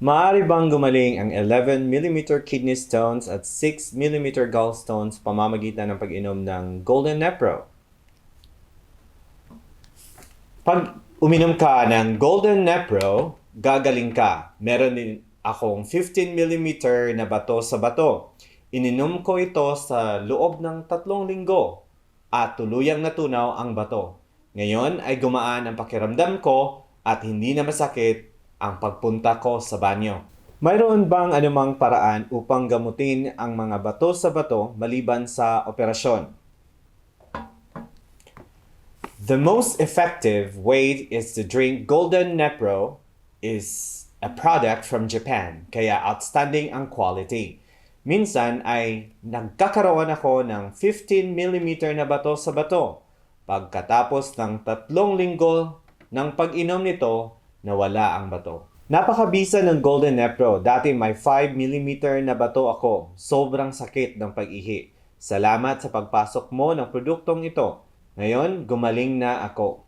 Maaari bang gumaling ang 11mm kidney stones at 6mm gallstones pamamagitan ng pag-inom ng Golden Nepro? Pag uminom ka ng Golden Nepro, gagaling ka. Meron din akong 15mm na bato sa bato. Ininom ko ito sa loob ng tatlong linggo at tuluyang natunaw ang bato. Ngayon ay gumaan ang pakiramdam ko at hindi na masakit ang pagpunta ko sa banyo. Mayroon bang anumang paraan upang gamutin ang mga bato sa bato maliban sa operasyon? The most effective way is to drink Golden Nepro is a product from Japan, kaya outstanding ang quality. Minsan ay nagkakaroon ako ng 15mm na bato sa bato. Pagkatapos ng tatlong linggo ng pag-inom nito, nawala ang bato. Napakabisa ng Golden Nepro. Dati may 5mm na bato ako. Sobrang sakit ng pag-ihi. Salamat sa pagpasok mo ng produktong ito. Ngayon, gumaling na ako.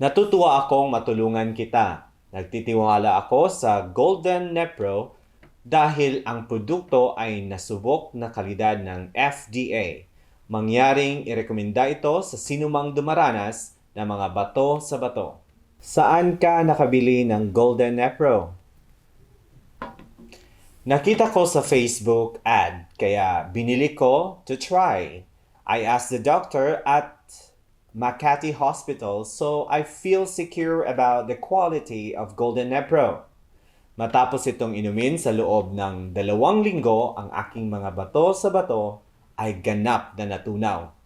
Natutuwa akong matulungan kita. Nagtitiwala ako sa Golden Nepro dahil ang produkto ay nasubok na kalidad ng FDA. Mangyaring irekomenda ito sa sinumang dumaranas ng mga bato sa bato. Saan ka nakabili ng Golden Nepro? Nakita ko sa Facebook ad, kaya binili ko to try. I asked the doctor at Makati Hospital so I feel secure about the quality of Golden Nepro. Matapos itong inumin sa loob ng dalawang linggo, ang aking mga bato sa bato ay ganap na natunaw.